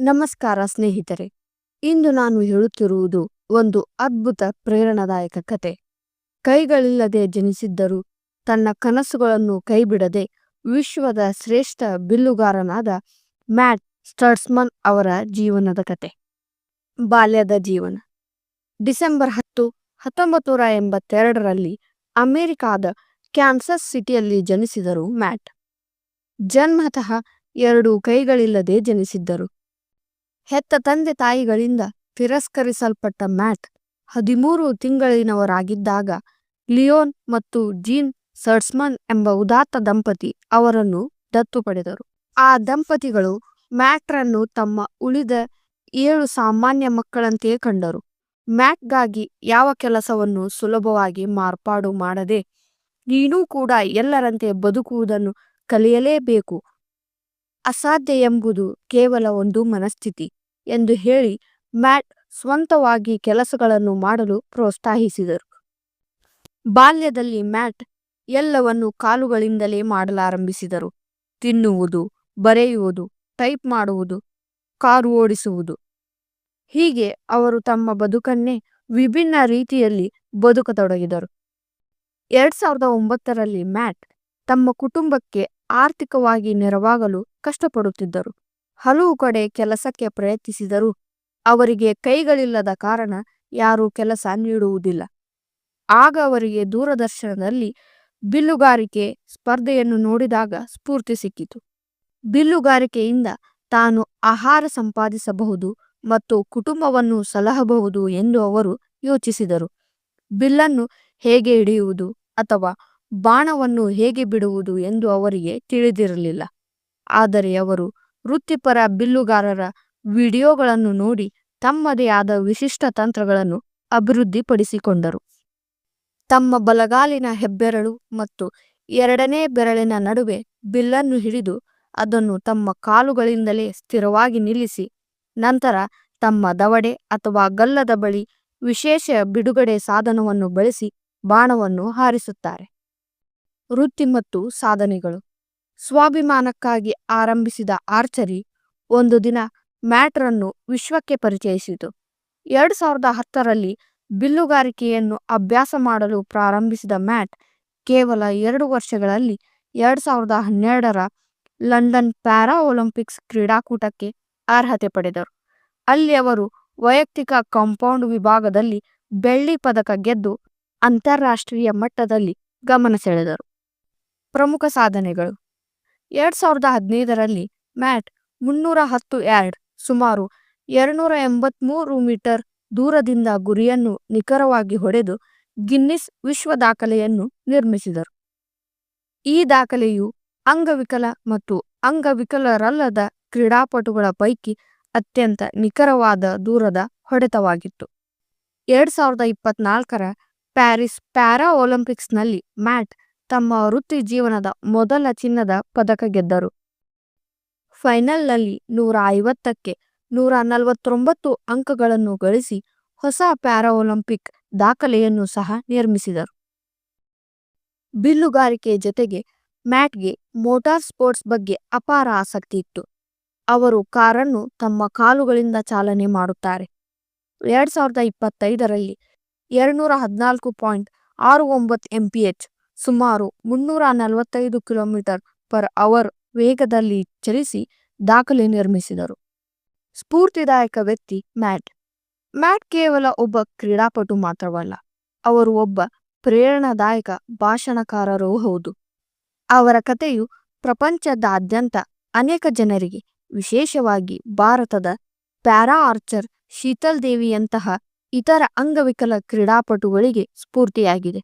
ನಮಸ್ಕಾರ ಸ್ನೇಹಿತರೆ. ಇಂದು ನಾನು ಹೇಳುತ್ತಿರುವುದು ಒಂದು ಅದ್ಭುತ ಪ್ರೇರಣಾದಾಯಕ ಕತೆ. ಕೈಗಳಿಲ್ಲದೆ ಜನಿಸಿದ್ದರೂ ತನ್ನ ಕನಸುಗಳನ್ನು ಕೈಬಿಡದೆ ವಿಶ್ವದ ಶ್ರೇಷ್ಠ ಬಿಲ್ಲುಗಾರನಾದ ಮ್ಯಾಟ್ ಸ್ಟರ್ಸ್ಮನ್ ಅವರ ಜೀವನದ ಕತೆ. ಬಾಲ್ಯದ ಜೀವನ. ಡಿಸೆಂಬರ್ ಹತ್ತು ಹತ್ತೊಂಬತ್ತು ನೂರ ಎಂಬತ್ತೆರಡರಲ್ಲಿ ಅಮೆರಿಕಾದ ಕ್ಯಾನ್ಸಸ್ ಸಿಟಿಯಲ್ಲಿ ಜನಿಸಿದರು ಮ್ಯಾಟ್. ಜನ್ಮತಃ ಎರಡು ಕೈಗಳಿಲ್ಲದೆ ಜನಿಸಿದ್ದರು. ಹೆತ್ತ ತಂದೆ ತಾಯಿಗಳಿಂದ ತಿರಸ್ಕರಿಸಲ್ಪಟ್ಟ ಮ್ಯಾಟ್ ಹದಿಮೂರು ತಿಂಗಳಿನವರಾಗಿದ್ದಾಗ ಲಿಯೋನ್ ಮತ್ತು ಜೀನ್ ಸರ್ಟ್ಸ್ಮನ್ ಎಂಬ ಉದಾತ್ತ ದಂಪತಿ ಅವರನ್ನು ದತ್ತು ಪಡೆದರು. ಆ ದಂಪತಿಗಳು ಮ್ಯಾಟ್ರನ್ನು ತಮ್ಮ ಉಳಿದ ಏಳು ಸಾಮಾನ್ಯ ಮಕ್ಕಳಂತೆಯೇ ಕಂಡರು. ಮ್ಯಾಟ್ಗಾಗಿ ಯಾವ ಕೆಲಸವನ್ನು ಸುಲಭವಾಗಿ ಮಾರ್ಪಾಡು ಮಾಡದೆ ನೀನೂ ಕೂಡ ಎಲ್ಲರಂತೆ ಬದುಕುವುದನ್ನು ಕಲಿಯಲೇಬೇಕು. ಅಸಾಧ್ಯ ಎಂಬುದು ಕೇವಲ ಒಂದು ಮನಸ್ಥಿತಿ. ಎಂದು ಹೇಳಿ ಮ್ಯಾಟ್ ಸ್ವಂತವಾಗಿ ಕೆಲಸಗಳನ್ನು ಮಾಡಲು ಪ್ರೋತ್ಸಾಹಿಸಿದರು. ಬಾಲ್ಯದಲ್ಲಿ ಮ್ಯಾಟ್ ಎಲ್ಲವನ್ನು ಕಾಲುಗಳಿಂದಲೇ ಮಾಡಲಾರಂಭಿಸಿದರು. ತಿನ್ನುವುದು, ಬರೆಯುವುದು, ಟೈಪ್ ಮಾಡುವುದು, ಕಾರು ಓಡಿಸುವುದು. ಹೀಗೆ ಅವರು ತಮ್ಮ ಬದುಕನ್ನೇ ವಿಭಿನ್ನ ರೀತಿಯಲ್ಲಿ ಬದುಕತೊಡಗಿದರು. ಎರಡ್ ಸಾವಿರದ ಒಂಬತ್ತರಲ್ಲಿ ಮ್ಯಾಟ್ ತಮ್ಮ ಕುಟುಂಬಕ್ಕೆ ಆರ್ಥಿಕವಾಗಿ ನೆರವಾಗಲು ಕಷ್ಟಪಡುತ್ತಿದ್ದರು. ಹಲವು ಕಡೆ ಕೆಲಸಕ್ಕೆ ಪ್ರಯತ್ನಿಸಿದರೂ ಅವರಿಗೆ ಕೈಗಳಿಲ್ಲದ ಕಾರಣ ಯಾರೂ ಕೆಲಸ ನೀಡುವುದಿಲ್ಲ. ಆಗ ಅವರಿಗೆ ದೂರದರ್ಶನದಲ್ಲಿ ಬಿಲ್ಲುಗಾರಿಕೆ ಸ್ಪರ್ಧೆಯನ್ನು ನೋಡಿದಾಗ ಸ್ಫೂರ್ತಿ ಸಿಕ್ಕಿತು. ಬಿಲ್ಲುಗಾರಿಕೆಯಿಂದ ತಾನು ಆಹಾರ ಸಂಪಾದಿಸಬಹುದು ಮತ್ತು ಕುಟುಂಬವನ್ನು ಸಲಹಬಹುದು ಎಂದು ಅವರು ಯೋಚಿಸಿದರು. ಬಿಲ್ಲನ್ನು ಹೇಗೆ ಹಿಡಿಯುವುದು ಅಥವಾ ಬಾಣವನ್ನು ಹೇಗೆ ಬಿಡುವುದು ಎಂದು ಅವರಿಗೆ ತಿಳಿದಿರಲಿಲ್ಲ. ಆದರೆ ಅವರು ವೃತ್ತಿಪರ ಬಿಲ್ಲುಗಾರರ ವಿಡಿಯೋಗಳನ್ನು ನೋಡಿ ತಮ್ಮದೇ ಆದ ವಿಶಿಷ್ಟ ತಂತ್ರಗಳನ್ನು ಅಭಿವೃದ್ಧಿಪಡಿಸಿಕೊಂಡರು. ತಮ್ಮ ಬಲಗಾಲಿನ ಹೆಬ್ಬೆರಳು ಮತ್ತು ಎರಡನೇ ಬೆರಳಿನ ನಡುವೆ ಬಿಲ್ಲನ್ನು ಹಿಡಿದು ಅದನ್ನು ತಮ್ಮ ಕಾಲುಗಳಿಂದಲೇ ಸ್ಥಿರವಾಗಿ ನಿಲ್ಲಿಸಿ, ನಂತರ ತಮ್ಮ ದವಡೆ ಅಥವಾ ಗಲ್ಲದ ಬಳಿ ವಿಶೇಷ ಬಿಡುಗಡೆ ಸಾಧನವನ್ನು ಬಳಸಿ ಬಾಣವನ್ನು ಹಾರಿಸುತ್ತಾರೆ. ವೃತ್ತಿ ಮತ್ತು ಸಾಧನೆಗಳು. ಸ್ವಾಭಿಮಾನಕ್ಕಾಗಿ ಆರಂಭಿಸಿದ ಆರ್ಚರಿ ಒಂದು ದಿನ ಮ್ಯಾಟ್ರನ್ನು ವಿಶ್ವಕ್ಕೆ ಪರಿಚಯಿಸಿತು. ಎರಡು ಸಾವಿರದ ಹತ್ತರಲ್ಲಿ ಬಿಲ್ಲುಗಾರಿಕೆಯನ್ನು ಅಭ್ಯಾಸ ಮಾಡಲು ಪ್ರಾರಂಭಿಸಿದ ಮ್ಯಾಟ್ ಕೇವಲ ಎರಡು ವರ್ಷಗಳಲ್ಲಿ ಎರಡು ಸಾವಿರದ ಹನ್ನೆರಡರ ಲಂಡನ್ ಪ್ಯಾರಾ ಒಲಿಂಪಿಕ್ಸ್ ಕ್ರೀಡಾಕೂಟಕ್ಕೆ ಅರ್ಹತೆ ಪಡೆದರು. ಅಲ್ಲಿ ಅವರು ವೈಯಕ್ತಿಕ ಕಾಂಪೌಂಡ್ ವಿಭಾಗದಲ್ಲಿ ಬೆಳ್ಳಿ ಪದಕ ಗೆದ್ದು ಅಂತಾರಾಷ್ಟ್ರೀಯ ಮಟ್ಟದಲ್ಲಿ ಗಮನ ಸೆಳೆದರು. ಪ್ರಮುಖ ಸಾಧನೆಗಳು ಎರಡ್ ಸಾವಿರದ ಹದಿನೈದರಲ್ಲಿ ಮ್ಯಾಟ್ ಮುನ್ನೂರ ಹತ್ತು ಯಾರ್ಡ್, ಸುಮಾರು ಎರಡ್ನೂರ ಎಂಬತ್ಮೂರು ಮೀಟರ್ ದೂರದಿಂದ ಗುರಿಯನ್ನು ನಿಖರವಾಗಿ ಹೊಡೆದು ಗಿನ್ನಿಸ್ ವಿಶ್ವ ದಾಖಲೆಯನ್ನು ನಿರ್ಮಿಸಿದರು. ಈ ದಾಖಲೆಯು ಅಂಗವಿಕಲ ಮತ್ತು ಅಂಗವಿಕಲರಲ್ಲದ ಕ್ರೀಡಾಪಟುಗಳ ಪೈಕಿ ಅತ್ಯಂತ ನಿಖರವಾದ ದೂರದ ಹೊಡೆತವಾಗಿತ್ತು. ಎರಡ್ ಸಾವಿರದ ಇಪ್ಪತ್ನಾಲ್ಕರ ಪ್ಯಾರಿಸ್ ಪ್ಯಾರಾ ಒಲಿಂಪಿಕ್ಸ್ನಲ್ಲಿ ಮ್ಯಾಟ್ ತಮ್ಮ ವೃತ್ತಿ ಜೀವನದ ಮೊದಲ ಚಿನ್ನದ ಪದಕ ಗೆದ್ದರು. ಫೈನಲ್ನಲ್ಲಿ ನೂರ ಐವತ್ತಕ್ಕೆ ನೂರ ನಲವತ್ತೊಂಬತ್ತು ಅಂಕಗಳನ್ನು ಗಳಿಸಿ ಹೊಸ ಪ್ಯಾರಾ ಒಲಿಂಪಿಕ್ ದಾಖಲೆಯನ್ನು ಸಹ ನಿರ್ಮಿಸಿದರು. ಬಿಲ್ಲುಗಾರಿಕೆ ಜೊತೆಗೆ ಮ್ಯಾಟ್ಗೆ ಮೋಟಾರ್ ಸ್ಪೋರ್ಟ್ಸ್ ಬಗ್ಗೆ ಅಪಾರ ಆಸಕ್ತಿ ಇತ್ತು. ಅವರು ಕಾರನ್ನು ತಮ್ಮ ಕಾಲುಗಳಿಂದ ಚಾಲನೆ ಮಾಡುತ್ತಾರೆ. ಎರಡ್ ಸಾವಿರದ ಇಪ್ಪತ್ತೈದರಲ್ಲಿ ಎರಡ್ನೂರ ಹದಿನಾಲ್ಕು ಪಾಯಿಂಟ್ ಆರು ಒಂಬತ್ತು ಎಂಪಿಎಚ್ ಸುಮಾರು ಮುನ್ನೂರ ನಲವತ್ತೈದು ಕಿಲೋಮೀಟರ್ ಪರ್ ಅವರ್ ವೇಗದಲ್ಲಿ ಚಲಿಸಿ ದಾಖಲೆ ನಿರ್ಮಿಸಿದರು. ಸ್ಫೂರ್ತಿದಾಯಕ ವ್ಯಕ್ತಿ ಮ್ಯಾಟ್. ಮ್ಯಾಟ್ ಕೇವಲ ಒಬ್ಬ ಕ್ರೀಡಾಪಟು ಮಾತ್ರವಲ್ಲ, ಅವರು ಒಬ್ಬ ಪ್ರೇರಣಾದಾಯಕ ಭಾಷಣಕಾರರೂ ಹೌದು. ಅವರ ಕಥೆಯು ಪ್ರಪಂಚದಾದ್ಯಂತ ಅನೇಕ ಜನರಿಗೆ, ವಿಶೇಷವಾಗಿ ಭಾರತದ ಪ್ಯಾರಾ ಆರ್ಚರ್ ಶೀತಲ್ ದೇವಿಯಂತಹ ಇತರ ಅಂಗವಿಕಲ ಕ್ರೀಡಾಪಟುಗಳಿಗೆ ಸ್ಫೂರ್ತಿಯಾಗಿದೆ.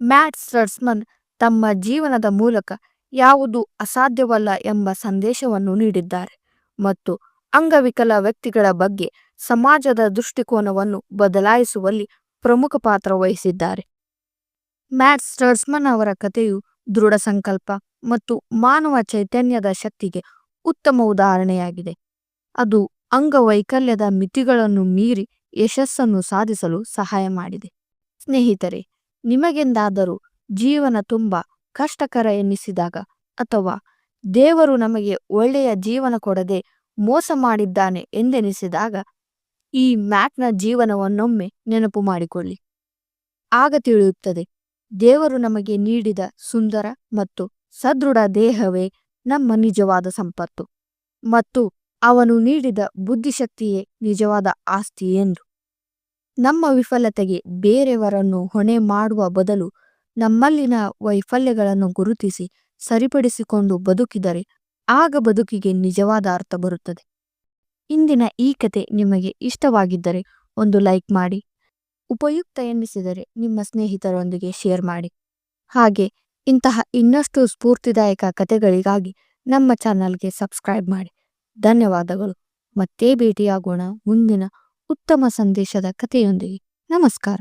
ಮ್ಯಾಟ್ ಸ್ಟರ್ಸ್ಮನ್ ತಮ್ಮ ಜೀವನದ ಮೂಲಕ ಯಾವುದು ಅಸಾಧ್ಯವಲ್ಲ ಎಂಬ ಸಂದೇಶವನ್ನು ನೀಡಿದ್ದಾರೆ ಮತ್ತು ಅಂಗವಿಕಲ ವ್ಯಕ್ತಿಗಳ ಬಗ್ಗೆ ಸಮಾಜದ ದೃಷ್ಟಿಕೋನವನ್ನು ಬದಲಾಯಿಸುವಲ್ಲಿ ಪ್ರಮುಖ ಪಾತ್ರ ವಹಿಸಿದ್ದಾರೆ. ಮ್ಯಾಟ್ ಸ್ಟರ್ಸ್ಮನ್ ಅವರ ಕಥೆಯು ದೃಢ ಸಂಕಲ್ಪ ಮತ್ತು ಮಾನವ ಚೈತನ್ಯದ ಶಕ್ತಿಗೆ ಉತ್ತಮ ಉದಾಹರಣೆಯಾಗಿದೆ. ಅದು ಅಂಗವೈಕಲ್ಯದ ಮಿತಿಗಳನ್ನು ಮೀರಿ ಯಶಸ್ಸನ್ನು ಸಾಧಿಸಲು ಸಹಾಯ ಮಾಡಿದೆ. ಸ್ನೇಹಿತರೆ ನಿಮಗೆಂದಾದರೂ ಜೀವನ ತುಂಬ ಕಷ್ಟಕರ ಎನ್ನಿಸಿದಾಗ ಅಥವಾ ದೇವರು ನಮಗೆ ಒಳ್ಳೆಯ ಜೀವನ ಕೊಡದೆ ಮೋಸ ಮಾಡಿದ್ದಾನೆ ಎಂದೆನಿಸಿದಾಗ ಈ ಮ್ಯಾಕ್ನ ಜೀವನವನ್ನೊಮ್ಮೆ ನೆನಪು ಮಾಡಿಕೊಳ್ಳಿ. ಆಗ ತಿಳಿಯುತ್ತದೆ, ದೇವರು ನಮಗೆ ನೀಡಿದ ಸುಂದರ ಮತ್ತು ಸದೃಢ ದೇಹವೇ ನಮ್ಮ ನಿಜವಾದ ಸಂಪತ್ತು ಮತ್ತು ಅವನು ನೀಡಿದ ಬುದ್ಧಿಶಕ್ತಿಯೇ ನಿಜವಾದ ಆಸ್ತಿ ಎಂದು. ನಮ್ಮ ವಿಫಲತೆಗೆ ಬೇರೆಯವರನ್ನು ಹೊಣೆ ಮಾಡುವ ಬದಲು ನಮ್ಮಲ್ಲಿನ ವೈಫಲ್ಯಗಳನ್ನು ಗುರುತಿಸಿ ಸರಿಪಡಿಸಿಕೊಂಡು ಬದುಕಿದರೆ ಆಗ ಬದುಕಿಗೆ ನಿಜವಾದ ಅರ್ಥ ಬರುತ್ತದೆ. ಇಂದಿನ ಈ ಕತೆ ನಿಮಗೆ ಇಷ್ಟವಾಗಿದ್ದರೆ ಒಂದು ಲೈಕ್ ಮಾಡಿ, ಉಪಯುಕ್ತ ಎನ್ನಿಸಿದರೆ ನಿಮ್ಮ ಸ್ನೇಹಿತರೊಂದಿಗೆ ಶೇರ್ ಮಾಡಿ. ಹಾಗೆ ಇಂತಹ ಇನ್ನಷ್ಟು ಸ್ಫೂರ್ತಿದಾಯಕ ಕತೆಗಳಿಗಾಗಿ ನಮ್ಮ ಚಾನಲ್ಗೆ ಸಬ್ಸ್ಕ್ರೈಬ್ ಮಾಡಿ. ಧನ್ಯವಾದಗಳು. ಮತ್ತೆ ಭೇಟಿಯಾಗೋಣ ಮುಂದಿನ ಉತ್ತಮ ಸಂದೇಶದ ಕಥೆಯೊಂದಿಗೆ ನಮಸ್ಕಾರ.